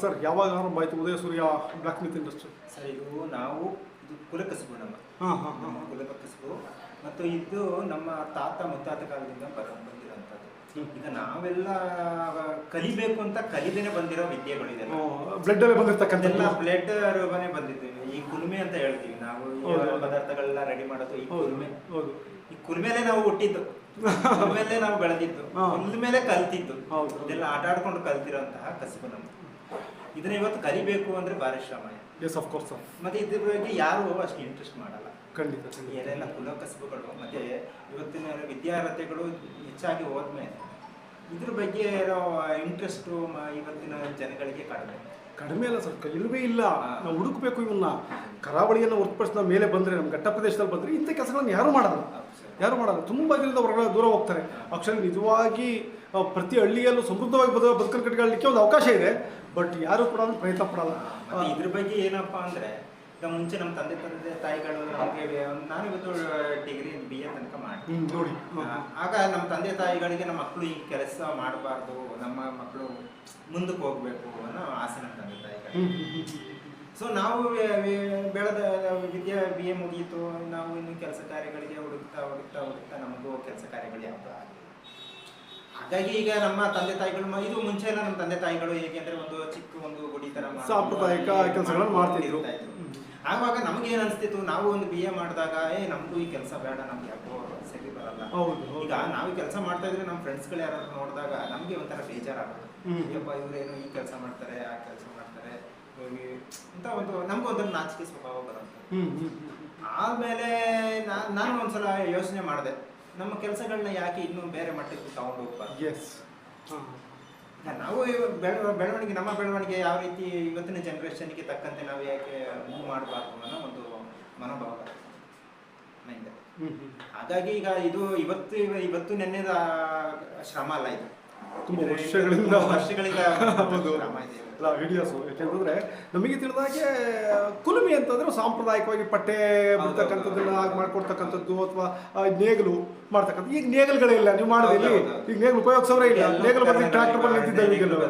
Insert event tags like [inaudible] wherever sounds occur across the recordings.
Sir ಯಾವಾಗ ಆರಂಭ ಆಯಿತು? Udaya Surya blacksmith industry sir ಇದು ನಾವು ಇದು ಕುಲಕಸಬು ನಮ್ಮ ಹಾಂ ಹಾಂ ನಮ್ಮ ಹಾಂ ಕುಲಕಸಬು. ಮತ್ತು ಇದು ನಮ್ಮ ತಾತ ಮುತ್ತಾತ ಕಾಲದಿಂದ ಬರ ಬಂದಿರೋಂಥದ್ದು ಈಗ ನಾವೆಲ್ಲ ಕಲಿಬೇಕು ಅಂತ ಕಲಿದೇನೆ ಬಂದಿರೋ ವಿದ್ಯೆಗಳಿದೆ. ಬ್ಲಡ್ ಬಂದಿರ್ತಕ್ಕಂಥ ಅದೆಲ್ಲ ಬ್ಲಡ್ ರೂಪನೇ ಬಂದಿದ್ದೀವಿ. ಈ ಕುಲುಮೆ ಅಂತ ಹೇಳ್ತೀವಿ ನಾವು. ಪದಾರ್ಥಗಳೆಲ್ಲ ರೆಡಿ ಮಾಡೋದು ಈ ಕುಲುಮೆ. ಈ ಕುಲುಮೆಲೆ ನಾವು ಹುಟ್ಟಿದ್ದು. ಕುಲುಮೆಲೆ ನಾವು ಬೆಳೆದಿದ್ದು. ಕುಲುಮೆಲೆ ಮೇಲೆ ಕಲ್ತಿದ್ದು. ಹೌದು. ಇದೆಲ್ಲ ಆಟ ಆಡ್ಕೊಂಡು ಕಲ್ತಿರೋಂತಹ ಕಸಬು ನಮ್ದು. ಇದನ್ನ ಇವತ್ತು ಕಲಿಬೇಕು ಅಂದ್ರೆ ಭಾರಿ ಶ್ರಮ. ಎಸ್ ಆಫ್ ಕೋರ್ಸ್ ಮತ್ತೆ ಇದ್ರ ಬಗ್ಗೆ ಯಾರು ಅಷ್ಟು ಇಂಟ್ರೆಸ್ಟ್ ಮಾಡಲ್ಲ. ಖಂಡಿತ ಏನೆಲ್ಲ ಕುಲ ಕಸಬುಗಳು ಮತ್ತೆ ಇವತ್ತಿನ ವಿದ್ಯಾರ್ಥಿಗಳು ಹೆಚ್ಚಾಗಿ ಹೋದ್ಮೇಲೆ ಇದ್ರ ಬಗ್ಗೆ ಇರೋ ಇಂಟ್ರೆಸ್ಟು ಇವತ್ತಿನ ಜನಗಳಿಗೆ ಕಡಿಮೆ. ಕಡಿಮೆ ಅಲ್ಲ ಸರ್ ಇಲ್ವೇ ಇಲ್ಲ. ನಾವು ಹುಡುಕಬೇಕು ಇವನ್ನ. ಕರಾವಳಿಯನ್ನು ಹೊರತುಪಡಿಸಿ ನಾವು ಮೇಲೆ ಬಂದರೆ ನಮ್ಮ ಘಟ್ಟ ಪ್ರದೇಶದಲ್ಲಿ ಬಂದರೆ ಇಂಥ ಕೆಲಸಗಳನ್ನು ಯಾರು ಮಾಡಲ್ಲ. ಯಾರು ಮಾಡಲ್ಲ. ತುಂಬ ಇದರಿಂದ ಹೊರಗಡೆ ದೂರ ಹೋಗ್ತಾರೆ. ಅಕ್ಷರ ನಿಜವಾಗಿ ಪ್ರತಿ ಹಳ್ಳಿಯಲ್ಲೂ ಸಮೃದ್ಧವಾಗಿ ಬದುಕ ಬದುಕನ್ನು ಕಟ್ಕೊಳ್ಳಲಿಕ್ಕೆ ಒಂದು ಅವಕಾಶ ಇದೆ. ಬಟ್ ಯಾರು ಕೂಡ ಪ್ರಯತ್ನ ಪಡಲ್ಲ. ಮತ್ತೆ ಇದ್ರ ಬಗ್ಗೆ ಏನಪ್ಪಾ ಅಂದ್ರೆ ಈಗ ಮುಂಚೆ ನಮ್ಮ ತಂದೆ ತಂದೆ ತಾಯಿಗಳು ನಮಗೆ ನಾನು ಇವತ್ತು ಡಿಗ್ರಿ ಬಿ ಎ ತನಕ ಮಾಡಿ ನೋಡಿ. ಆಗ ನಮ್ಮ ತಂದೆ ತಾಯಿಗಳಿಗೆ ನಮ್ಮ ಮಕ್ಕಳು ಈ ಕೆಲಸ ಮಾಡಬಾರ್ದು ನಮ್ಮ ಮಕ್ಕಳು ಮುಂದಕ್ಕೆ ಹೋಗ್ಬೇಕು ಅನ್ನೋ ಆಸೆ ನಮ್ಮ ತಂದೆ ತಾಯಿಗಳಿಗೆ. ಸೊ ನಾವು ಬೆಳೆದ ವಿದ್ಯೆ ಬಿ ಎ ಮುಗಿಯಿತು ನಾವು ಇನ್ನು ಕೆಲಸ ಕಾರ್ಯಗಳಿಗೆ ಹುಡುಕ್ತಾ ಹುಡುಕ್ತಾ ಹುಡುಕ್ತಾ ನಮಗೂ ಕೆಲಸ ಕಾರ್ಯಗಳು ಯಾವುದು ಆಗಿಲ್ಲ. ಹಾಗಾಗಿ ಈಗ ನಮ್ಮ ತಂದೆ ತಾಯಿಗಳು ಇದು ಮುಂಚೆ ಎಲ್ಲ ನಮ್ಮ ತಂದೆ ತಾಯಿಗಳು ಹೇಗೆ ಅಂದ್ರೆ ಒಂದು ಚಿಕ್ಕ ಒಂದು ಗುಡಿ ತರ ಸಾಂಪ್ರದಾಯಿಕ ಕೆಲಸಗಳನ್ನು ಮಾಡ್ತಿದ್ರು. ಆವಾಗ ನಮ್ಗೆ ಏನ್ ಅನ್ಸ್ತಿತ್ತು? ನಾವು ಒಂದು ಬಿ ಎ ಮಾಡಿದಾಗ ಏ ನಮ್ದು ಈ ಕೆಲಸ ಬೇಡ ನಮ್ಗೆ ಯಾಕೋ ಸರಿ ಬರಲ್ಲ. ಹೌದು ಈಗ ನಾವು ಕೆಲಸ ಮಾಡ್ತಾ ಇದ್ರೆ ನಮ್ಮ ಫ್ರೆಂಡ್ಸ್ಗಳು ಯಾರು ನೋಡಿದಾಗ ನಮ್ಗೆ ಒಂಥರ ಬೇಜಾರಾಗುತ್ತೆ. ಹ್ಮ್. ಇವ್ರು ಇವರೇನು ಈ ಕೆಲಸ ಮಾಡ್ತಾರೆ ಆ ಕೆಲಸ ಮಾಡ್ತಾರೆ. ಅಂತ ಒಂದು ನಮ್ಗೆ ಒಂಥರ ನಾಚಿಕೆ ಸ್ವಭಾವ ಬರುತ್ತೆ. ಆಮೇಲೆ ನಾನು ಒಂದ್ಸಲ ಯೋಚನೆ ಮಾಡಿದೆ. ನಮ್ಮ ಕೆಲಸಗಳನ್ನ ಯಾಕೆ ಇನ್ನೂ ಬೇರೆ ಮಟ್ಟಕ್ಕೆ ತಗೊಂಡು ಹೋಗ್ಬಾರ್ದು? ಎಸ್ ನಾವು ಇವ- ಬೆಳ- ಬೆಳವಣಿಗೆ ನಮ್ಮ ಬೆಳವಣಿಗೆ ಯಾವ ರೀತಿ ಇವತ್ತಿನ ಜನರೇಷನ್ಗೆ ತಕ್ಕಂತೆ ನಾವು ಯಾಕೆ ಮೂವ್ ಮಾಡಬಾರ್ದು ಅನ್ನೋ ಒಂದು ಮನೋಭಾವ ಮೈಂಡ್. ಹಾಗಾಗಿ ಈಗ ಇದು ಇವತ್ತು ಇವತ್ತು ನೆನ್ನೆದ ಶ್ರಮ ಅಲ್ಲ ಇದು. ತುಂಬಾ ವರ್ಷಗಳಿಂದ. [laughs] ಶ್ರಮ ಇದೆ. ಐಡಿಯಾಸು ಯಾಕೆಂತಂದ್ರೆ ನಮಗೆ ತಿಳಿದಾಗೆ ಕುಲುಮಿ ಅಂತಂದ್ರೆ ಸಾಂಪ್ರದಾಯಿಕವಾಗಿ ಪಟ್ಟೆ ಬಿಡ್ತಕ್ಕಂಥದ್ದನ್ನ ಹಾಗೆ ಮಾಡ್ಕೊಡ್ತಕ್ಕಂಥದ್ದು ಅಥವಾ ನೇಗಲು ಮಾಡ್ತಕ್ಕಂಥ ಈಗ ನೇಗಲ್ಗಳಿಲ್ಲ ನೀವು ಮಾಡೋದಿಲ್ಲ. ಈಗ ನೇಗಲು ಉಪಯೋಗಿಸೋರೇ ಇಲ್ಲ. ನೇಗಲು ಬಂದು ಟ್ರ್ಯಾಕ್ಟರ್ ಬಂದು ಈಗ ನಿಂತಿದ್ದಾವೆ.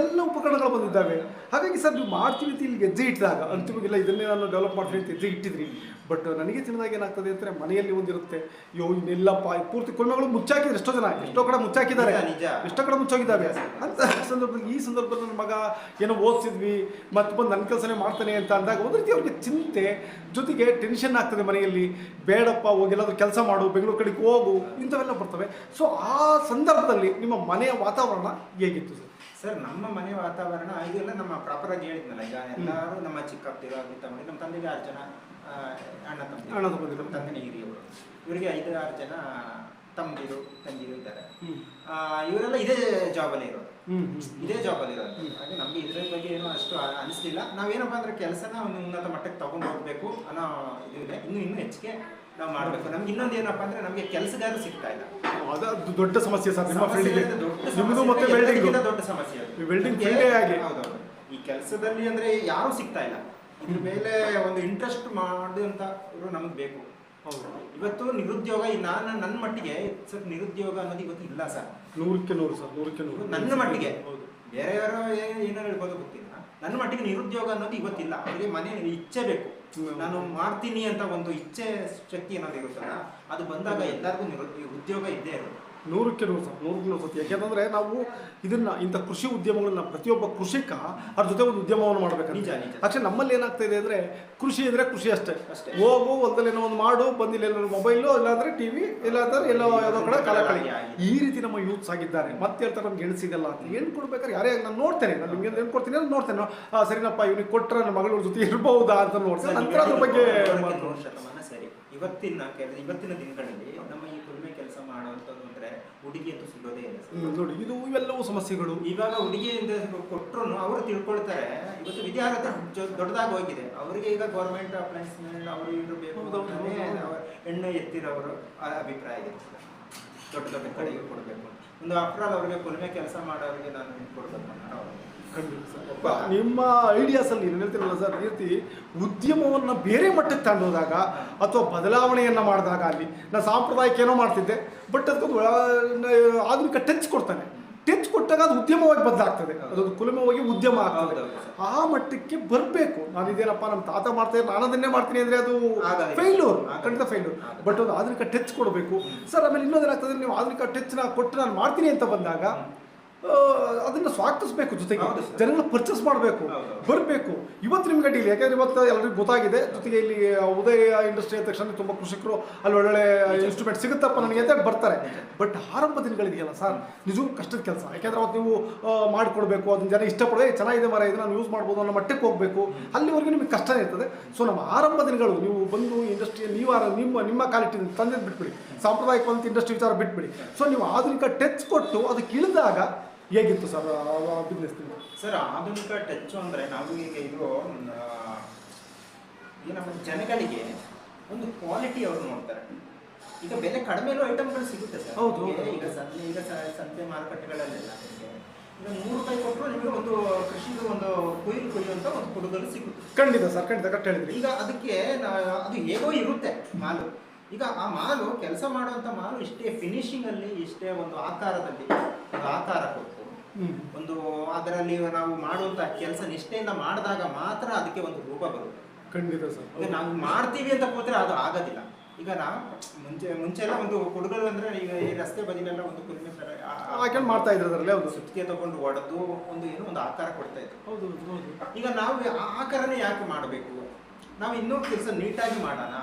ಎಲ್ಲ ಉಪಕರಣಗಳು ಬಂದಿದ್ದಾವೆ. ಹಾಗಾಗಿ ಸರ್ ನೀವು ಮಾಡ್ತೀವಿ ಅಂತ ಇಲ್ಲಿ ಗೆಜ್ಜೆ ಇಟ್ಟಿದಾಗ ಅಂತಿಮಗಿಲ್ಲ ಇದನ್ನೇ ನಾನು ಡೆವಲಪ್ ಮಾಡ್ತೀನಿ ಅಂತ ಹೆಜ್ಜೆ ಇಟ್ಟಿದ್ರಿ. ಬಟ್ ನನಗೆ ತಿಳಿದಾಗ ಏನಾಗ್ತದೆ ಅಂದರೆ ಮನೆಯಲ್ಲಿ ಒಂದಿರುತ್ತೆ ಯೋ ಇನ್ನೆಲ್ಲಪ್ಪ ಈ ಪೂರ್ತಿ ಕುಲ್ಮೆಗಳು ಮುಚ್ಚಾಕಿದ್ರು ಎಷ್ಟೋ ಜನ ಎಷ್ಟೋ ಕಡೆ ಮುಚ್ಚಾಕಿದ್ದಾರೆ. ಎಷ್ಟೋ ಕಡೆ ಮುಚ್ಚೋಗಿದ್ದಾವೆ ಅಂತ ಸಂದರ್ಭದಲ್ಲಿ ಈ ಸಂದರ್ಭದಲ್ಲಿ ನನ್ನ ಮಗ ಏನೋ ಓದಿಸಿದ್ವಿ ಮತ್ತೆ ಬಂದು ನನ್ನ ಕೆಲಸನೇ ಮಾಡ್ತಾನೆ ಅಂತ ಅಂದಾಗ ಒಂದು ರೀತಿ ಅವ್ರಿಗೆ ಚಿಂತೆ ಜೊತೆಗೆ ಟೆನ್ಷನ್ ಆಗ್ತದೆ ಮನೆಯಲ್ಲಿ. ಬೇಡಪ್ಪ ಹೋಗೆಲ್ಲಾದ್ರೂ ಕೆಲಸ ಮಾಡು ಬೆಂಗಳೂರು ಕಡೆಗೆ ಹೋಗು. ಇಂಥವೆಲ್ಲ ಬರ್ತವೆ. ಸೊ ಆ ಸಂದರ್ಭದಲ್ಲಿ ನಿಮ್ಮ ಮನೆಯ ವಾತಾವರಣ ಹೇಗಿತ್ತು ಸರ್? ಸರ್ ನಮ್ಮ ಮನೆ ವಾತಾವರಣ ಇದೆಲ್ಲ ನಮ್ಮ ಪ್ರಾಪರ್ ಆಗಿ ಹೇಳಿದ್ನಲ್ಲ ಈಗ. ಎಲ್ಲರೂ ನಮ್ಮ ಚಿಕ್ಕಪ್ಪ ಅಂತ ತಮ್ಮಡಿ ನಮ್ಮ ತಂದೆಗೆ ಆರು ಜನ. ಅಣ್ಣ ತಮ್ಮ ಅಣ್ಣ ತಮ್ಮ ತಂದೆನೇ ಹಿರಿಯವರು ಇವರಿಗೆ ಐದು ಆರು ಜನ ತಮ್ಮದಿರು ತಂಗಿರು ಇದ್ದಾರೆ. ಆ, ಇವರೆಲ್ಲ ಇದೇ ಜಾಬಲ್ಲಿ ಇರೋದು ಇದೇ ಜಾಬಲ್ಲಿ ಇರೋದು ಹಾಗೆ ನಮ್ಗೆ ಇದ್ರ ಬಗ್ಗೆ ಏನೂ ಅಷ್ಟು ಅನಿಸ್ಲಿಲ್ಲ. ನಾವೇನಪ್ಪ ಅಂದ್ರೆ ಕೆಲಸನ ಒಂದು ಉನ್ನತ ಮಟ್ಟಕ್ಕೆ ತಗೊಂಡು ಹೋಗ್ಬೇಕು ಅನ್ನೋ ಇದು ಇದೆ. ಇನ್ನು ಇನ್ನೂ ಹೆಚ್ಚಿಗೆ ನಾವು ಮಾಡಬೇಕು. ನಮ್ಗೆ ಇನ್ನೊಂದು ಏನಪ್ಪ ಅಂದ್ರೆ ನಮಗೆ ಕೆಲಸಗಾರರು ಸಿಗ್ತಾ ಇಲ್ಲ. ಅದು ದೊಡ್ಡ ಸಮಸ್ಯೆ ಸರ್ ನಿಮ್ಮ ನಿಮ್ಮದು ಸಮಸ್ಯೆ ಮತ್ತೆ ಬಿಲ್ಡಿಂಗ್ ವೆಲ್ಡಿಂಗ್ ದೊಡ್ಡ ಸಮಸ್ಯೆ. ಹೌದೌದು. ಈ ಕೆಲಸದಲ್ಲಿ ಅಂದ್ರೆ ಯಾರು ಸಿಗ್ತಾ ಇಲ್ಲ. ಇದ್ರ ಮೇಲೆ ಒಂದು ಇಂಟ್ರೆಸ್ಟ್ ಮಾಡಿದಂಥ ಇವರು ನಮ್ಗೆ ಬೇಕು. ಹೌದು. ಇವತ್ತು ನಿರುದ್ಯೋಗ ನಾನು ನನ್ನ ಮಟ್ಟಿಗೆ ಸರ್ ನಿರುದ್ಯೋಗ ಅನ್ನೋದು ಇವತ್ತು ಇಲ್ಲ ಸರ್. ನೂರಕ್ಕೆ ನೂರು ಸರ್ ನೂರಕ್ಕೆ ನೂರು. ನನ್ನ ಮಟ್ಟಿಗೆ. ಹೌದು. ಬೇರೆಯವರು ಏನೋ ಹೇಳ್ಬೋದು ಗೊತ್ತಿಲ್ಲ. ನನ್ನ ಮಟ್ಟಿಗೆ ನಿರುದ್ಯೋಗ ಅನ್ನೋದು ಇವತ್ತಿಲ್ಲ. ಅವರಿಗೆ ಮನೆ ಇಚ್ಛೆ ಬೇಕು. ನಾನು ಮಾಡ್ತೀನಿ ಅಂತ ಒಂದು ಇಚ್ಛೆ ಶಕ್ತಿ ಅನ್ನೋದು ಇರುತ್ತಲ್ಲ ಅದು ಬಂದಾಗ ಎಲ್ಲರಿಗೂ ನಿರು ಈ ಉದ್ಯೋಗ ಇದ್ದೇ ಇರೋದು ನೂರಕ್ಕೆ ನೂರು ಸತ್ ನೂರಕ್ಕೆ ನೂರು ಸತ್ಯ ಯಾಕೆಂತಂದ್ರೆ ನಾವು ಇದನ್ನ ಇಂಥ ಕೃಷಿ ಉದ್ಯಮಗಳನ್ನ ಪ್ರತಿಯೊಬ್ಬ ಕೃಷಿಕ ಅದ್ರ ಜೊತೆ ಒಂದು ಉದ್ಯಮವನ್ನು ಮಾಡ್ಬೇಕು ನಿಜ, ನಮ್ಮಲ್ಲಿ ಏನಾಗ್ತಾ ಇದೆ ಅಂದ್ರೆ ಕೃಷಿ ಅಂದ್ರೆ ಕೃಷಿ ಅಷ್ಟೇ. ಅಷ್ಟೇ. ಹೋಗು ಹೊಲದಲ್ಲಿ ಏನೋ ಒಂದು ಮಾಡು ಬಂದಿಲ್ಲ ಏನಾದ್ರು ಮೊಬೈಲು ಇಲ್ಲಾಂದ್ರೆ ಟಿವಿ ಇಲ್ಲಾಂದ್ರೆ ಎಲ್ಲೋ ಯಾವುದೋ ಕಡೆ ಕಾಲ ಕಳಿ ಈ ರೀತಿ ನಮ್ಮ ಯೂತ್ಸ್ ಆಗಿದ್ದಾರೆ. ಮತ್ತೆ ಹೇಳ್ತಾರೆ ನಮ್ಗೆ ಹೆಣ್ಣು ಸಿಗಲ್ಲ ಅಂತ. ಹೆಣ್ಣು ಕೊಡ್ಬೇಕಾದ್ರೆ ಯಾರೇ ನಾನು ನೋಡ್ತೇನೆ. ನಾನು ನಿಮ್ಗೆ ಹೆಣ್ಣು ಕೊಡ್ತೀನಿ ಅಂತ ನೋಡ್ತೇನೆ. ಸರಿನಪ್ಪ ಇವ್ನಿಗೆ ಕೊಟ್ಟರೆ ನನ್ನ ಮಗಳ ಜೊತೆ ಇರ್ಬಹುದಾ ಅಂತ ನೋಡ್ತೇನೆ. ನಂತರ ಅದ್ರ ಬಗ್ಗೆ ಸರಿ ಇವತ್ತಿನ ಇವತ್ತಿನ ದಿನಗಳಲ್ಲಿ ನಮ್ಮ ಈ ಕುಲ್ಮೆ ಕೆಲಸ ಮಾಡುವಂಥದ್ದು ಅಂದ್ರೆ ಹುಡುಗಿ ಅಂತೂ ಸಿಗೋದೇ ಇಲ್ಲ ಸರ್. ಹ್ಮ್, ನೋಡಿ ಇದು ಇವೆಲ್ಲವೂ ಸಮಸ್ಯೆಗಳು ಇವಾಗ ಹುಡುಗಿಯಿಂದ ಕೊಟ್ಟರು ಅವರು ತಿಳ್ಕೊಳ್ತಾರೆ ಇವತ್ತು ವಿದ್ಯಾರ್ಥಿ ದೊಡ್ಡದಾಗಿ ಹೋಗಿದೆ ಅವರಿಗೆ ಈಗ ಗೌರ್ಮೆಂಟ್ ಅಪ್ಲೈನ್ಸ್ ಅವರು ಇವರು ಬೇಕು ಹೌದು, ಹೌದು, ಅಂತಾನೆ ಹೌದು. ಅವ್ರ ಹೆಣ್ಣು ಎತ್ತಿರೋರು ಆ ಅಭಿಪ್ರಾಯ ಇದೆ ದೊಡ್ಡ ದೊಡ್ಡ ಕಡೆಗೆ ಕೊಡಬೇಕು ಒಂದು ಆಫ್ಟರ್ ಆಲ್ ಅವರಿಗೆ ಕೊಲ್ಮೆ ಕೆಲಸ ಮಾಡೋರಿಗೆ ನಾನು ಕೊಡ್ಬೇಕು ಅನ್ನೋ ಅವ್ರು. ಖಂಡಿತ ನಿಮ್ಮ ಐಡಿಯಾಸ್ ಅಲ್ಲಿ ಏನು ಹೇಳ್ತೀರಲ್ಲ ಸರ್ ರೀತಿ ಉದ್ಯಮವನ್ನು ಬೇರೆ ಮಟ್ಟಕ್ಕೆ ತಗೊಂಡೋದಾಗ ಅಥವಾ ಬದಲಾವಣೆಯನ್ನ ಮಾಡಿದಾಗ ಅಲ್ಲಿ ನಾನು ಸಾಂಪ್ರದಾಯಿಕ ಏನೋ ಮಾಡ್ತಿದ್ದೆ ಬಟ್ ಅದಕ್ಕೊಂದು ಆಧುನಿಕ ಟಚ್ ಕೊಡ್ತಾನೆ. ಟಚ್ ಕೊಟ್ಟಾಗ ಅದು ಉದ್ಯಮವಾಗಿ ಬದಲಾಗ್ತದೆ. ಅದೊಂದು ಕುಲುಮವಾಗಿ ಉದ್ಯಮ ಆಗ್ತದೆ. ಆ ಮಟ್ಟಕ್ಕೆ ಬರಬೇಕು. ನಾನು ಇದೇನಪ್ಪ ನಮ್ಮ ತಾತ ಮಾಡ್ತಾ ನಾನು ಅದನ್ನೇ ಮಾಡ್ತೀನಿ ಅಂದರೆ ಅದು ಫೈಲೂರ್. ಖಂಡಿತ ಫೈಲೂರ್ ಬಟ್ ಒಂದು ಆಧುನಿಕ ಟಚ್ ಕೊಡಬೇಕು. ಸರ್ ಆಮೇಲೆ ಇನ್ನೊಂದೇನಾಗ್ತದೆ ನೀವು ಆಧುನಿಕ ಟಚ್ನ ಕೊಟ್ಟು ನಾನು ಮಾಡ್ತೀನಿ ಅಂತ ಬಂದಾಗ ಅದನ್ನ ಸ್ವಾಗತಿಸಬೇಕು ಜೊತೆಗೆ. ಜನಗಳು ಪರ್ಚೇಸ್ ಮಾಡಬೇಕು ಬರಬೇಕು. ಇವತ್ತು ನಿಮ್ಗೆ ಅಡ್ಡಿಲ್ಲ ಯಾಕಂದ್ರೆ ಇವತ್ತು ಎಲ್ಲರಿಗೂ ಗೊತ್ತಾಗಿದೆ. ಜೊತೆಗೆ ಇಲ್ಲಿ ಉದಯ ಇಂಡಸ್ಟ್ರಿ ಆದ ತಕ್ಷಣ ತುಂಬ ಕೃಷಿಕರು ಅಲ್ಲಿ ಒಳ್ಳೊಳ್ಳೆ ಇನ್ಸ್ಟ್ರೂಮೆಂಟ್ ಸಿಗುತ್ತಪ್ಪ ನನಗೆ ಅಂತ ಬರ್ತಾರೆ. ಬಟ್ ಆರಂಭ ದಿನಗಳಿದೆಯಲ್ಲ ಸರ್ ನಿಜವೂ ಕಷ್ಟದ ಕೆಲಸ. ಯಾಕೆಂದ್ರೆ ಅವತ್ತು ನೀವು ಮಾಡಿಕೊಡ್ಬೇಕು ಅದನ್ನ ಜನ ಇಷ್ಟಪಡೋದು "ಏ, ಚೆನ್ನಾಗಿದೆ ಮರ ಇದನ್ನ ನಾನು ಯೂಸ್ ಮಾಡ್ಬೋದು ಅನ್ನೋ ಮಟ್ಟಕ್ಕೆ ಹೋಗಬೇಕು. ಅಲ್ಲಿವರೆಗೂ ನಿಮಗೆ ಕಷ್ಟನೇ ಇರ್ತದೆ. ಸೊ ನಮ್ಮ ಆರಂಭ ದಿನಗಳು ನೀವು ಬಂದು ಇಂಡಸ್ಟ್ರಿ ನೀವು ನಿಮ್ಮ ನಿಮ್ಮ ಕ್ವಾಲಿಟಿ ತಂದಿದ್ದು ಬಿಟ್ಬಿಡಿ. ಸಾಂಪ್ರದಾಯಿಕವಂತ ಇಂಡಸ್ಟ್ರಿ ವಿಚಾರ ಬಿಟ್ಬಿಡಿ. ಸೊ ನೀವು ಆಧುನಿಕ ಟಚ್ ಕೊಟ್ಟು ಅದಕ್ಕೆ ಇಳಿದಾಗ ಹೇಗಿತ್ತು ಸರ್ ಬಿಸ್ನೆಸ್ ನಿಮ್ದು ಸರ್ ಆಧುನಿಕ ಟಚ್ ಅಂದರೆ ನಾವು ಈಗ ಇದು ಆ, ಈಗ ನಮ್ಮ ಜನಗಳಿಗೆ ಒಂದು ಕ್ವಾಲಿಟಿ ಅವರು ನೋಡ್ತಾರೆ. ಈಗ ಬೆಲೆ ಕಡಿಮೆ ಇರೋ ಐಟಮ್ಗಳು ಸಿಗುತ್ತೆ ಸರ್. ಹೌದು, ಈಗ- ಹೌದು. ಈಗ ಸಂತೆ ಈಗ ಸಂತೆ ಮಾರುಕಟ್ಟೆಗಳಲ್ಲೆಲ್ಲ ಈಗ ನೂರು ರೂಪಾಯಿ ಕೊಟ್ಟರು ನಿಮಗೆ ಒಂದು ಕೃಷಿಗೆ ಒಂದು ಕೊಯ್ಲು ಕೊಯ್ಯುವಂತ ಒಂದು ಕೊಡುಗಲು ಸಿಗುತ್ತೆ. ಖಂಡಿತ ಸರ್ ಖಂಡಿತ ಕರೆಕ್ಟ್ ಹೇಳಿದ್ರಿ. ಈಗ ಅದಕ್ಕೆ ಅದು ಹೇಗೋ ಇರುತ್ತೆ ಮಾಲು. ಈಗ ಆ ಮಾಲು ಕೆಲಸ ಮಾಡುವಂತ ಮಾಲು ಇಷ್ಟೇ ಫಿನಿಶಿಂಗ್ ಅಲ್ಲಿ ಇಷ್ಟೇ ಒಂದು ಆಕಾರದಲ್ಲಿ ಒಂದು ಆಕಾರ ಕೊಟ್ಟು ಒಂದು ಅದರಲ್ಲಿ ನಾವು ಮಾಡುವಂತ ಕೆಲಸ ನಿಷ್ಠೆಯಿಂದ ಮಾಡಿದಾಗ ಮಾತ್ರ ಅದಕ್ಕೆ ಒಂದು ರೂಪ ಬರುತ್ತೆ. ಖಂಡಿತ ಸರ್. ನಾವು ಮಾಡ್ತೀವಿ ಅಂತ ಕೂತ್ರೆ ಅದು ಆಗೋದಿಲ್ಲ. ಈಗ ನಾವು ಮುಂಚೆ ಮುಂಚೆ ಎಲ್ಲ ಒಂದು ಕೊಡುಗಲು ಅಂದ್ರೆ ಈಗ ಈ ರಸ್ತೆ ಬದಿಲೆಲ್ಲ ಒಂದು ಕುರಿಮೆ ಹಾಕೊಂಡು ಮಾಡ್ತಾ ಇದ್ರು ಅದರಲ್ಲಿ ಒಂದು. ಸುತ್ತಿಗೆ ತಗೊಂಡು ಒಡೆದು ಒಂದು ಏನೋ ಒಂದು ಆಕಾರ ಕೊಡ್ತಾ ಇದ್ರು. ಹೌದು ಹೌದು ಈಗ ನಾವು ಆ ಆಕಾರನೇ ಯಾಕೆ ಮಾಡಬೇಕು? ನಾವು ಇನ್ನೂ ಕೆಲಸ ನೀಟಾಗಿ ಮಾಡೋಣ.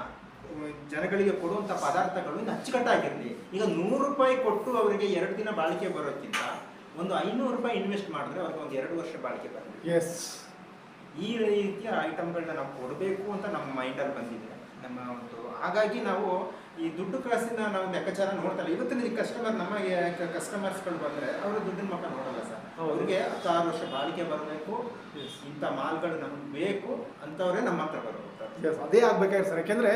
ಜನಗಳಿಗೆ ಕೊಡುವಂಥ ಪದಾರ್ಥಗಳು ಇನ್ನು ಅಚ್ಚುಕಟ್ಟಾಗಿರಲಿ. ಈಗ ನೂರು ರೂಪಾಯಿ ಕೊಟ್ಟು ಅವರಿಗೆ ಎರಡು ದಿನ ಬಾಳಿಕೆ ಬರೋಕ್ಕಿಂತ ಒಂದು ಐನೂರು ರೂಪಾಯಿ ಇನ್ವೆಸ್ಟ್ ಮಾಡಿದ್ರೆ ಅವ್ರಿಗೆ ಒಂದು ಎರಡು ವರ್ಷ ಬಾಳಿಕೆ ಬರುತ್ತೆ. ಎಸ್ ಈ ರೀತಿಯ ಐಟಮ್ಗಳನ್ನ ನಾವು ಕೊಡಬೇಕು ಅಂತ ನಮ್ಮ ಮೈಂಡಲ್ಲಿ ಬಂದಿದೆ. ನಮ್ಮ ಒಂದು ಹಾಗಾಗಿ ನಾವು ಈ ದುಡ್ಡು ಕಾಸಿನ ನಾವು ಲೆಕ್ಕಾಚಾರ ನೋಡ್ತಾರೆ ಇವತ್ತಿನ ಕಸ್ಟಮರ್ ನಮಗೆ ಕಸ್ಟಮರ್ಸ್ಗಳು ಬಂದರೆ ಅವರು ದುಡ್ಡಿನ ಮಕ್ಕ ನೋಡಲ್ಲ ಸರ್. ಅವ್ರಿಗೆ ಹತ್ತಾರು ವರ್ಷ ಬಾಳಿಕೆ ಬರಬೇಕು. ಇಂಥ ಮಾಲ್ಗಳು ನಮ್ಗೆ ಬೇಕು ಅಂಥವರೇ ನಮ್ಮ ಹತ್ರ ಬರೋದು ಅದೇ ಆಗ್ಬೇಕಾಗಿತ್ತು ಸರ್ ಯಾಕೆಂದ್ರೆ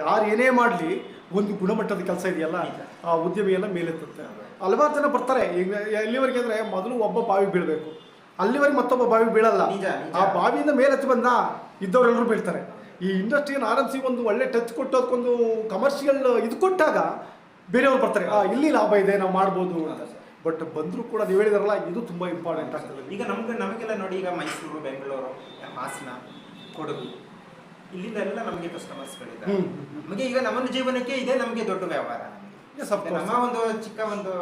ಯಾರು ಏನೇ ಮಾಡಲಿ ಒಂದು ಗುಣಮಟ್ಟದ ಕೆಲಸ ಇದೆಯಲ್ಲ. ಆ ಉದ್ಯಮಿ ಎಲ್ಲ ಮೇಲೆತ್ತುತ್ತೆ ಹಲವಾರು ಜನ ಬರ್ತಾರೆ ಈಗ ಎಲ್ಲಿವರೆಗೆ ಅಂದ್ರೆ ಮೊದಲು ಒಬ್ಬ ಬಾವಿ ಬೀಳಬೇಕು ಅಲ್ಲಿವರೆಗೆ ಮತ್ತೊಬ್ಬ ಬಾವಿ ಬೀಳಲ್ಲ. ಆ ಬಾವಿಯಿಂದ ಮೇಲೆತ್ತು ಬಂದ ಇದ್ದವರೆಲ್ಲರೂ ಬೀಳ್ತಾರೆ ಈ ಇಂಡಸ್ಟ್ರಿಯನ್ನು ಆರಂಭಿಸಿ ಒಂದು ಒಳ್ಳೆ ಟಚ್ ಕೊಟ್ಟು ಅದಕ್ಕೊಂದು ಕಮರ್ಷಿಯಲ್ ಇದು ಕೊಟ್ಟಾಗ ಬೇರೆಯವ್ರು ಬರ್ತಾರೆ ಇಲ್ಲಿ ಲಾಭ ಇದೆ ನಾವು ಮಾಡ್ಬೋದು ಅಂತ. ಬಟ್ ಬಂದರೂ ಕೂಡ ನೀವು ಹೇಳಿದಾರಲ್ಲ ಇದು ತುಂಬ ಇಂಪಾರ್ಟೆಂಟ್ ಆಗ್ತದೆ ಈಗ ನಮ್ಗೆ ನಮಗೆಲ್ಲ ನೋಡಿ ಈಗ ಮೈಸೂರು ಬೆಂಗಳೂರು ಹಾಸನ ಕೊಡಗು ಇಲ್ಲಿಂದ ಎಲ್ಲ ನಮಗೆ ಕಸ್ಟಮರ್ಸ್ಗಳಿದ್ದಾರೆ. ನಮಗೆ ಈಗ ನಮ್ಮ ಜೀವನಕ್ಕೆ ಇದೇ ನಮಗೆ ದೊಡ್ಡ ವ್ಯವಹಾರ. ನಮ್ಮ ಒಂದು ಚಿಕ್ಕ ಒಂದು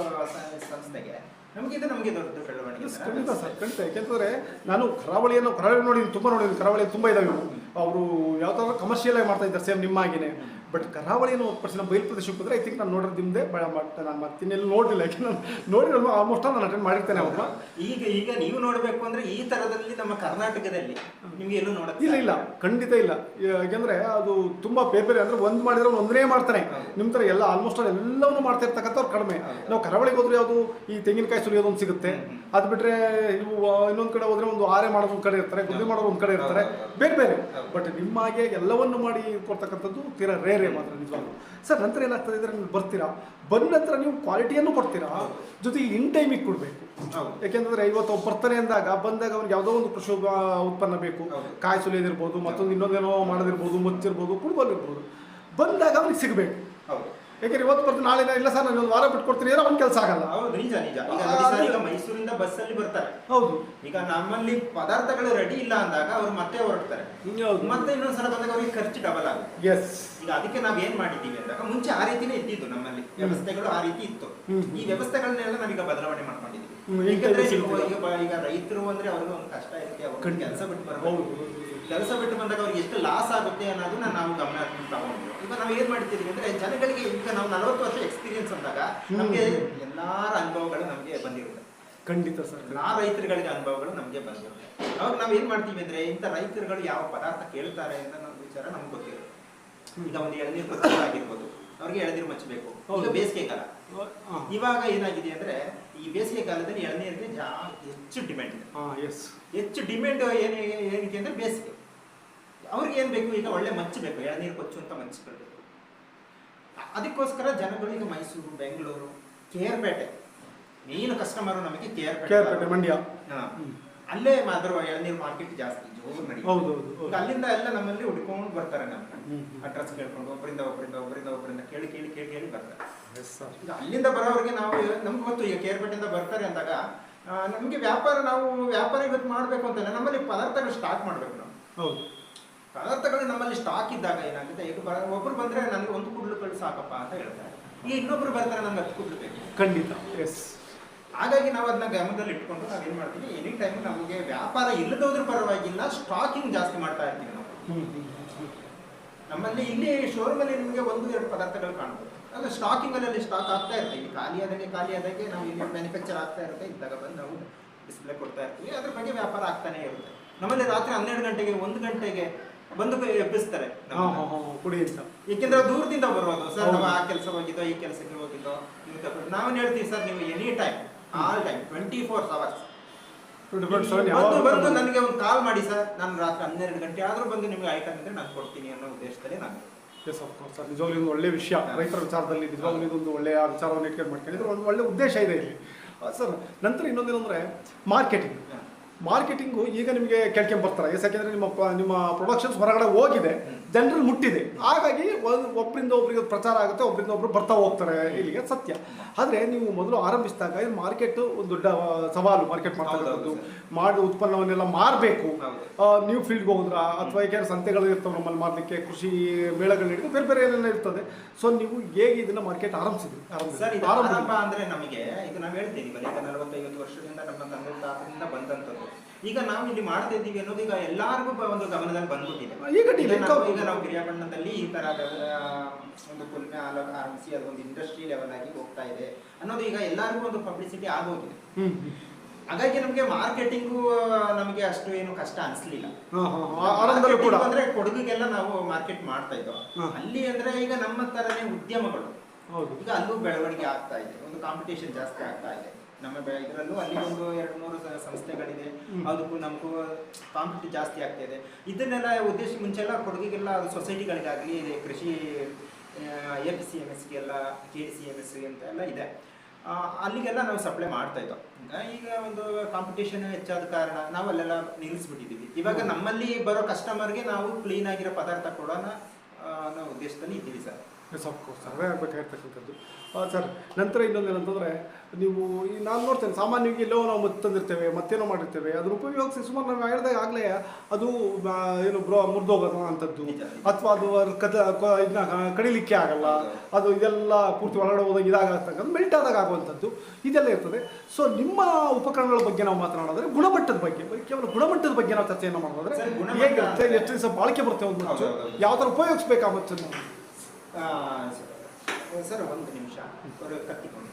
ಸಂಸ್ಥೆಗೆ ನಮಗೆ ಇದು ನಮಗೆ ದೊಡ್ಡ ಬೆಳವಣಿಗೆ. ಖಂಡಿತ ಸರ್ ಖಂಡಿತ. ಯಾಕೆಂತಂದ್ರೆ ನಾನು ಕರಾವಳಿಯನ್ನು ಕರಾವಳಿ ನೋಡಿ ತುಂಬ ನೋಡಿದ್ದೀನಿ ಕರಾವಳಿ ತುಂಬ ಇದ್ದಾವೆ ಅವರು ಯಾವ ಥರ ಕಮರ್ಷಿಯಲ್ ಆಗಿ ಮಾಡ್ತಾ ಇದ್ದಾರೆ ಸೇಮ್ ನಿಮ್ಮ ಹಾಗೇನೆ. ಬಟ್ ಕರಾವಳಿಯನ್ನು ಹೊರತುಪಡಿಸಿ ನಮ್ಮ ಬಯಲು ಪ್ರದೇಶಕ್ಕೆ ಹೋದ್ರೆ ಐ ತಿಂಕ್ ನಾನು ನೋಡಿರೋದು ನಿಮ್ಮದೇ ಬೇಡ ಮಾಡ್ತಾ ನಾನು ಮತ್ತಿನ್ನೆಲ್ಲ ನೋಡಿಲ್ಲ ಯಾಕೆ ನಾನು ನೋಡಿರೋ ಆಲ್ಮೋಸ್ಟ್ ನಾನು ಅಟೆಂಡ್ ಮಾಡಿರ್ತೇನೆ ಅವ್ರನ್ನ ಈಗ ಈಗ ನೀವು ನೋಡಬೇಕು ಅಂದ್ರೆ ಈ ತರದಲ್ಲಿ ನಮ್ಮ ಕರ್ನಾಟಕದಲ್ಲಿ ನಿಮಗೆ ಎಲ್ಲೂ ನೋಡ ಇಲ್ಲ ಇಲ್ಲ. ಖಂಡಿತ ಇಲ್ಲ. ಯಾಕೆಂದ್ರೆ ಅದು ತುಂಬಾ ಬೇರೆ ಬೇರೆ ಅಂದ್ರೆ ಒಂದ್ ಮಾಡಿದ್ರೆ ಒಂದನೇ ಮಾಡ್ತಾನೆ. ನಿಮ್ಮ ಥರ ತರ ಎಲ್ಲ ಆಲ್ಮೋಸ್ಟ್ ಎಲ್ಲವನ್ನು ಮಾಡ್ತಾ ಇರ್ತಕ್ಕಂಥವ್ರು ಕಡಿಮೆ. ನಾವು ಕರಾವಳಿಗೆ ಹೋದ್ರೆ ಯಾವುದು ಈ ತೆಂಗಿನಕಾಯಿ ಸುರಿಯೋದೊಂದು ಒಂದು ಸಿಗುತ್ತೆ. ಅದು ಬಿಟ್ಟರೆ ಇವು ಇನ್ನೊಂದು ಕಡೆ ಹೋದರೆ ಒಂದು ಆರೆ ಮಾಡೋದು ಒಂದು ಕಡೆ ಇರ್ತಾರೆ ಗುದ್ದಿ ಮಾಡೋದು ಒಂದು ಕಡೆ ಇರ್ತಾರೆ. ಬೇರೆ ಬೇರೆ. ಬಟ್ ನಿಮ್ಮ ಹಾಗೆ ಎಲ್ಲವನ್ನು ಮಾಡಿ ಕೊಡ್ತಕ್ಕಂಥದ್ದು ತೀರಾ ರೇರೇ ಮಾತ್ರ ನಿಜವಾಗ್ಲು. ಸರ್ ನಂತರ ಏನಾಗ್ತದೆ ಇದ್ರೆ ನೀವು ಬರ್ತೀರಾ? ಬಂದ ನಂತರ ನೀವು ಕ್ವಾಲಿಟಿಯನ್ನು ಕೊಡ್ತೀರಾ. ಜೊತೆಗೆ ಇನ್ ಟೈಮಿಗೆ ಕೊಡಬೇಕು. ಯಾಕೆಂದ್ರೆ ಇವತ್ತು ಒಬ್ಬ ಬರ್ತಾನೆ ಅಂದಾಗ ಬಂದಾಗ ಅವ್ನಿಗೆ ಯಾವುದೋ ಒಂದು ಕೃಷಿ ಉತ್ಪನ್ನ ಬೇಕು. ಕಾಯಿ ಸುಲಿಯೋದಿರ್ಬೋದು ಮತ್ತೊಂದು ಇನ್ನೊಂದೇನೋ ಮಾಡೋದಿರ್ಬೋದು ಮುಚ್ಚಿರ್ಬೋದು ಕುಡ್ಬೋದಿರ್ಬೋದು ಬಂದಾಗ ಅವ್ನಿಗೆ ಸಿಗಬೇಕು. ಯಾಕೆಂದ್ರೆ ಇವತ್ತು ಬರ್ತೀನಿ ನಾಳೆ ಇಲ್ಲ ಸರ್ ನಾನು ಒಂದು ವಾರ ಬಿಟ್ಟು ಕೊಡ್ತೀನಿ ಏನೋ ಒಂದು ಕೆಲಸ ಆಗಲ್ಲ. ಹೌದು ನಿಜ ನಿಜ. ಈಗ ಆ, ನೋಡಿ ಸರ್, ಈಗ ಮೈಸೂರಿಂದ ಬಸ್ಸಲ್ಲಿ ಬರ್ತಾರೆ. ಹೌದು. ಈಗ ನಮ್ಮಲ್ಲಿ ಪದಾರ್ಥಗಳು ರೆಡಿ ಇಲ್ಲ ಅಂದಾಗ ಅವ್ರು ಮತ್ತೆ ಹೊರಡ್ತಾರೆ. ಹೌದು. ಮತ್ತೆ ಇನ್ನೊಂದ್ಸಲ ಬಂದಾಗ ಅವ್ರಿಗೆ ಖರ್ಚು ಡಬಲ್ ಆಗುತ್ತೆ. ಎಸ್ ಈಗ ಅದಕ್ಕೆ ನಾವ್ ಏನ್ ಮಾಡಿದ್ದೀವಿ ಅಂದಾಗ ಮುಂಚೆ ಆ ರೀತಿನೇ ಇದ್ದಿದ್ದು ನಮ್ಮಲ್ಲಿ. ವ್ಯವಸ್ಥೆಗಳು ಆ ರೀತಿ ಇತ್ತು. ಹ್ಮ್. ಈ ವ್ಯವಸ್ಥೆಗಳನ್ನೆಲ್ಲ ನಾವೀಗ ಬದಲಾವಣೆ ಮಾಡ್ಕೊಂಡಿದ್ದೀವಿ. ಹ್ಮ್, ಈಗ ಬ- ರೈತರು ಅಂದ್ರೆ ಅವ್ರಿಗೆ ಒಂದು ಕಷ್ಟ ಇರುತ್ತೆ ಅವ್ರ. ಕೆಲಸ ಬಿಟ್ಟು ಹೌದು. ಬರಬೇಕು. ಕೆಲಸ ಬಿಟ್ಟು ಬಂದಾಗ ಅವ್ರಿಗೆ ಎಷ್ಟು ಲಾಸ್ ಆಗುತ್ತೆ ಅನ್ನೋದನ್ನ ನಾವು ಗಮನ ತಗೊಂಡು ಈಗ ನಾವು ಏನ್ ಮಾಡ್ತೀವಿ ಅಂದ್ರೆ ಜನಗಳಿಗೆ ಈಗ ನಾವು ನಲವತ್ತು ವರ್ಷ ಎಕ್ಸ್ಪೀರಿಯನ್ಸ್ ಅಂದಾಗ. ನಮಗೆ ಎಲ್ಲಾರ ಅನುಭವಗಳು ನಮಗೆ ಬಂದಿರುತ್ತೆ. ಖಂಡಿತ ಸರ್ ಎಲ್ಲಾ ರೈತರುಗಳಿಗೆ ಅನುಭವಗಳು ನಮಗೆ ಬಂದಿರುತ್ತೆ. ಅವಾಗ ನಾವ್ ಏನ್ ಮಾಡ್ತೀವಿ ಅಂದ್ರೆ ಇಂಥ ರೈತರುಗಳು ಯಾವ ಪದಾರ್ಥ ಕೇಳ್ತಾರೆ ಅಂತ ನಮ್ಮ ವಿಚಾರ ನಮ್ಗೆ ಗೊತ್ತಿರುತ್ತೆ. ಈಗ ಒಂದು ಎಳನೀರು ಆಗಿರ್ಬೋದು. ಅವ್ರಿಗೆ ಎಳನೀರು ಮಚ್ಚಬೇಕು. ಹೌದು. ಬೇಸಿಗೆ ಕಾಲ. ಇವಾಗ ಏನಾಗಿದೆ ಅಂದ್ರೆ ಈ ಬೇಸಿಗೆ ಕಾಲದಲ್ಲಿ ಎಳನೀರಿಗೆ ಜಾ ಹೆಚ್ಚು ಡಿಮ್ಯಾಂಡ್ ಇದೆ ಹೆಚ್ಚು ಡಿಮ್ಯಾಂಡ್ ಏನು ಏನಕ್ಕೆ ಅಂದ್ರೆ ಬೇಸಿಗೆ. ಅವ್ರಿಗೆ ಏನ್ ಬೇಕು? ಈಗ ಒಳ್ಳೆ ಮಚ್ಚಬೇಕು ಎಳನೀರು ಕೊಚ್ಚು ಅಂತ ಮಚ್ಚಿಕೊಳ್ಬೇಕು ಅದಕ್ಕೋಸ್ಕರ ಜನಗಳು ಈಗ ಮೈಸೂರು ಬೆಂಗಳೂರು ಕೇರ್ಪೇಟೆ. ಮೇನ್ ಕಸ್ಟಮರ್ ನಮಗೆ ಕೇರ್ಪೇಟೆ. ಪೇಟೆ ಮಂಡ್ಯ. ಅಲ್ಲೇ ಮಾತ್ರ ಎಳನೀರು ಮಾರ್ಕೆಟ್ ಜಾಸ್ತಿ ಜೋರು ನಡೆಯುತ್ತೆ ಹೌದು. ಅಲ್ಲಿಂದ ಎಲ್ಲ ನಮ್ಮಲ್ಲಿ ಹುಡ್ಕೊಂಡು ಬರ್ತಾರೆ ನಮ್ಮ ಹ್ಮ್. ಅಡ್ರೆಸ್ ಕೇಳ್ಕೊಂಡು ಒಬ್ಬರಿಂದ ಒಬ್ಬರಿಂದ ಒಬ್ಬರಿಂದ ಒಬ್ಬರಿಂದ ಕೇಳಿ ಕೇಳಿ ಕೇಳಿ ಕೇಳಿ ಬರ್ತಾರೆ. ಈಗ ಅಲ್ಲಿಂದ ಬರೋವ್ರಿಗೆ ನಾವು ನಮ್ಗೆ ಗೊತ್ತು ಈಗ ಕೇರ್ಪೇಟೆಯಿಂದ ಬರ್ತಾರೆ ಅಂದಾಗ ನಮಗೆ ವ್ಯಾಪಾರ ನಾವು ವ್ಯಾಪಾರ ಇವತ್ತು ಮಾಡಬೇಕು ಅಂತಂದ್ರೆ ನಮ್ಮಲ್ಲಿ ಪದಾರ್ಥಗಳು ಸ್ಟಾಕ್ ಮಾಡಬೇಕು ನಾವು. ಹೌದು. ಪದಾರ್ಥಗಳು ನಮ್ಮಲ್ಲಿ ಸ್ಟಾಕ್ ಇದ್ದಾಗ ಏನಾಗುತ್ತೆ? ಈಗ ಬರ ಒಬ್ರು ಬಂದ್ರೆ ನನಗೆ ಒಂದು ಕುಡ್ಲು ಕಳ್ಳು ಸಾಕಪ್ಪ ಅಂತ ಹೇಳ್ತಾರೆ. ಈ ಇನ್ನೊಬ್ರು ಬರ್ತಾರೆ ನಮ್ಗೆ ಹತ್ತು ಕುಡ್ಲು ಬೇಕು. ಖಂಡಿತ. ಎಸ್ ಹಾಗಾಗಿ ನಾವು ಅದನ್ನ ಗಮನದಲ್ಲಿ ಇಟ್ಕೊಂಡು ನಾವು ಏನು ಮಾಡ್ತೀವಿ? ಎನಿ ಟೈಮ್ ನಮಗೆ ವ್ಯಾಪಾರ ಇಲ್ಲದೋದ್ರೂ ಪರವಾಗಿಲ್ಲ ಸ್ಟಾಕಿಂಗ್ ಜಾಸ್ತಿ ಮಾಡ್ತಾ ಇರ್ತೀವಿ ನಾವು. ನಮ್ಮಲ್ಲಿ ಇಲ್ಲಿ ಶೋರೂಮಲ್ಲಿ ನಿಮಗೆ ಒಂದು ಎರಡು ಪದಾರ್ಥಗಳು ಕಾಣ್ಬೋದು. ಅದು ಸ್ಟಾಕಿಂಗ್ ಅಲ್ಲಿ ಸ್ಟಾಕ್ ಆಗ್ತಾ ಇರುತ್ತೆ. ಇಲ್ಲಿ ಖಾಲಿ ಆದಾಗೆ ಖಾಲಿ ಆದಾಗೆ ನಾವು ಇಲ್ಲಿ ಮ್ಯಾನುಫ್ಯಾಕ್ಚರ್ ಆಗ್ತಾ ಇರುತ್ತೆ. ಇದ್ದಾಗ ಬಂದು ನಾವು ಡಿಸ್ಪ್ಲೇ ಕೊಡ್ತಾ ಇರ್ತೀವಿ. ಅದ್ರ ಬಗ್ಗೆ ವ್ಯಾಪಾರ ಆಗ್ತಾನೆ ಇರುತ್ತೆ. ನಮ್ಮಲ್ಲಿ ರಾತ್ರಿ ಹನ್ನೆರಡು ಗಂಟೆಗೆ ಒಂದು ಗಂಟೆಗೆ ಬಂದು ಎಬ್ಬಿಸ್ತಾರೆ ಕುಡಿ ಅಂತ. ಏಕೆಂದ್ರೆ ದೂರದಿಂದ ಬರೋದು ಸರ್ ನಾವು ಆ. ಕೆಲಸ ಹೋಗಿದ್ದೋ ಈ ಕೆಲಸಕ್ಕೆ ಹೋಗಿದ್ದೋ ನೀವು ತಗೊಂಡು ನಾವೇನು ಹೇಳ್ತೀವಿ ಸರ್ ನೀವು any time all time twenty four hours ಬಂದು ಬಂದು ನನಗೆ ಒಂದು ಕಾಲ್ ಮಾಡಿ ಸರ್. ನಾನು ರಾತ್ರಿ ಹನ್ನೆರಡು ಗಂಟೆ ಆದ್ರೂ ಬಂದು ನಿಮಗೆ ಐಟಮ್ ಇದ್ರೆ ನಾನು ಕೊಡ್ತೀನಿ ಅನ್ನೋ ಉದ್ದೇಶದಲ್ಲಿ ನಾನು ಎಸ್ ಆಫ್ ಸರ್ ನಿಜವಾಗ್ಲೂ ಒಂದು ಒಳ್ಳೆ ವಿಷಯ. ರೈತರ ವಿಚಾರದಲ್ಲಿ ನಿಜವಾಗ್ಲೂ ಇದೊಂದು ಒಳ್ಳೆಯ ವಿಚಾರವನ್ನು ಕೇರ್ ಮಾಡ್ಕೊಂಡಿದ್ರೆ ಒಂದು ಒಳ್ಳೆ ಉದ್ದೇಶ ಇದೆ ಇಲ್ಲಿ. ಸರ್ ನಂತರ ಇನ್ನೊಂದೇನೆಂದರೆ ಮಾರ್ಕೆಟಿಂಗ್ ಮಾರ್ಕೆಟಿಂಗು ಈಗ ನಿಮಗೆ ಬರ್ತಾರೆ. ಯಾಕೆಂದರೆ ನಿಮ್ಮ ನಿಮ್ಮ ಪ್ರೊಡಕ್ಷನ್ಸ್ ಹೊರಗಡೆ ಹೋಗಿದೆ ಜನರಲ್ಲಿ ಮುಟ್ಟಿದೆ. ಹಾಗಾಗಿ ಒಂದು ಒಬ್ಬರಿಂದ ಒಬ್ಬರಿಗೆ ಪ್ರಚಾರ ಆಗುತ್ತೆ ಒಬ್ಬರಿಂದ ಒಬ್ರು ಬರ್ತಾ ಹೋಗ್ತಾರೆ. ಇಲ್ಲಿಗೆ ಸತ್ಯ. ಆದರೆ ನೀವು ಮೊದಲು ಆರಂಭಿಸಿದಾಗ ಇದು ಮಾರ್ಕೆಟ್ ಒಂದು ದೊಡ್ಡ ಸವಾಲು ಮಾರ್ಕೆಟ್ ಹೌದು, ಮಾಡಿ ಉತ್ಪನ್ನವನ್ನೆಲ್ಲ ಮಾರಬೇಕು. ನೀವು ಫೀಲ್ಡ್ಗೆ ಹೋದ್ರ ಅಥವಾ ಏಕೆಂದರೆ ಸಂತೆಗಳು ಇರ್ತವೆ ನಮ್ಮಲ್ಲಿ ಮಾರಲಿಕ್ಕೆ ಕೃಷಿ ಮೇಳಗಳು ಹಿಡಿದು ಬೇರೆ ಬೇರೆ ಏನೇನೋ ಇರ್ತದೆ. ಸೊ ನೀವು ಹೇಗೆ ಇದನ್ನು ಮಾರ್ಕೆಟ್ ಆರಂಭಿಸಿದ್ರಿ? ಆರಂಭ ಅಂದ್ರೆ ನಮಗೆ ಈಗ ನಾವು ಹೇಳ್ತೀವಿ ಬರೀ ನಲವತ್ತೈವತ್ತು ವರ್ಷದಿಂದ ನಮ್ಮ ತಂದೆ ತಾತದಿಂದ ಬಂದಂಥದ್ದು. ಈಗ ನಾವು ಇಲ್ಲಿ ಮಾಡ್ತಾ ಇದ್ದೀವಿ ಅನ್ನೋದು ಈಗ ಎಲ್ಲಾರ್ಗೂ ಒಂದು ಗಮನದಲ್ಲಿ ಬಂದ್ಬಿಟ್ಟಿದೆ. ಈಗ ಈಗ ನಾವು ಗಿರಿಯಾಪಟ್ಟಣದಲ್ಲಿ ಈ ತರ ಒಂದು ಕುಲ್ಮೆ ಆಲ ಆರಂಭಿಸಿ ಅದೊಂದು ಒಂದು ಇಂಡಸ್ಟ್ರಿ ಲೆವೆಲ್ ಆಗಿ ಹೋಗ್ತಾ ಇದೆ ಅನ್ನೋದು ಈಗ ಎಲ್ಲಾರ್ಗೂ ಒಂದು ಪಬ್ಲಿಸಿಟಿ ಆಗೋಗಿದೆ. ಹಾಗಾಗಿ ನಮಗೆ ಮಾರ್ಕೆಟಿಂಗು ನಮಗೆ ಅಷ್ಟು ಏನು ಕಷ್ಟ ಅನ್ಸ್ಲಿಲ್ಲ. ಅಂದ್ರೆ ಕೊಡಗಿಗೆಲ್ಲ ನಾವು ಮಾರ್ಕೆಟ್ ಮಾಡ್ತಾ ಇದ್ದೋ. ಅಲ್ಲಿ ಅಂದ್ರೆ ಈಗ ನಮ್ಮ ತರನೇ ಉದ್ಯಮಗಳು. ಹೌದು. ಈಗ ಅಲ್ಲೂ ಬೆಳವಣಿಗೆ ಆಗ್ತಾ ಇದೆ ಒಂದು ಕಾಂಪಿಟೇಷನ್ ಜಾಸ್ತಿ ಆಗ್ತಾ ಇದೆ. ನಮ್ಮ ಇದರಲ್ಲೂ ಅಲ್ಲಿ ಒಂದು ಎರಡು ಮೂರು ಸಂಸ್ಥೆಗಳಿದೆ. ಅದಕ್ಕೂ ನಮಗೂ ಕಾಂಪಿಟಿ ಜಾಸ್ತಿ ಆಗ್ತಾ ಇದೆ ಇದನ್ನೆಲ್ಲ ಉದ್ದೇಶ ಮುಂಚೆಲ್ಲ ಕೊಡಗಿಗೆಲ್ಲ ಅದು ಸೊಸೈಟಿಗಳಿಗಾಗಲಿ ಕೃಷಿ A P C M ಎಸ್ಗೆಲ್ಲ K D C M S ಅಂತ ಎಲ್ಲ ಇದೆ. ಅಲ್ಲಿಗೆಲ್ಲ ನಾವು ಸಪ್ಲೈ ಮಾಡ್ತಾ ಇದ್ದೋ. ಈಗ ಒಂದು ಕಾಂಪಿಟೇಷನ್ ಹೆಚ್ಚಾದ ಕಾರಣ ನಾವು ಅಲ್ಲೆಲ್ಲ ನಿಲ್ಲಿಸ್ಬಿಟ್ಟಿದ್ದೀವಿ. ಇವಾಗ ನಮ್ಮಲ್ಲಿ ಬರೋ ಕಸ್ಟಮರ್ಗೆ ನಾವು ಕ್ಲೀನ್ ಆಗಿರೋ ಪದಾರ್ಥ ಕೊಡೋಣ ಅನ್ನೋ ಉದ್ದೇಶದಲ್ಲಿ ಇದ್ದೀವಿ ಸರ್. ಎಸ್ ಆಫ್ ಕೋರ್ಸ್ ಅವೇ ಆಗಬೇಕಾಗಿರ್ತಕ್ಕಂಥದ್ದು ಸರ್ ನಂತರ ಇನ್ನೊಂದು ಏನಂತಂದರೆ ನೀವು ಈ ನಾನು ನೋಡ್ತೇನೆ ಸಾಮಾನ್ಯವಾಗಿ ಎಲ್ಲೋ ನಾವು ಮತ್ತೆ ತಂದಿರ್ತೇವೆ ಮತ್ತೇನೋ ಮಾಡಿರ್ತೇವೆ. ಅದನ್ನು ಉಪಯೋಗಿಸಿ ಸುಮಾರು ನಾವು ಹೇಳಿದಾಗ ಆಗಲೇ ಅದು ಏನು ಬ್ರೋ ಮುರಿದೋಗೋದು ಅಂಥದ್ದು. ಅಥವಾ ಅದು ಕದ ಇದನ್ನ ಕಡಿಲಿಕ್ಕೆ ಆಗಲ್ಲ. ಅದು ಇದೆಲ್ಲ ಪೂರ್ತಿ ಒಳಗಡೆ ಹೋದಾಗ ಇದಾಗತಕ್ಕಂಥ ಮೆಲ್ಟ್ ಆದಾಗ ಆಗುವಂಥದ್ದು. ಇದೆಲ್ಲ ಇರ್ತದೆ. ಸೊ ನಿಮ್ಮ ಉಪಕರಣಗಳ ಬಗ್ಗೆ ನಾವು ಮಾತನಾಡಿದ್ರೆ ಗುಣಮಟ್ಟದ ಬಗ್ಗೆ. ಕೇವಲ ಗುಣಮಟ್ಟದ ಬಗ್ಗೆ ನಾವು ಚರ್ಚೆಯನ್ನು ಮಾಡೋದಾದ್ರೆ ಅಂದ್ರೆ- ಎಷ್ಟು ದಿವಸ ಬಾಳಿಕೆ ಹೌದು. ಯಾವ ಥರ ಉಪಯೋಗಿಸ್ಬೇಕಾಗುತ್ತೆ ನಾವು ಸರ್ ಒಂದು ನಿಮಿಷ. ಅವರು ಕತ್ತಿಕೊಂಡು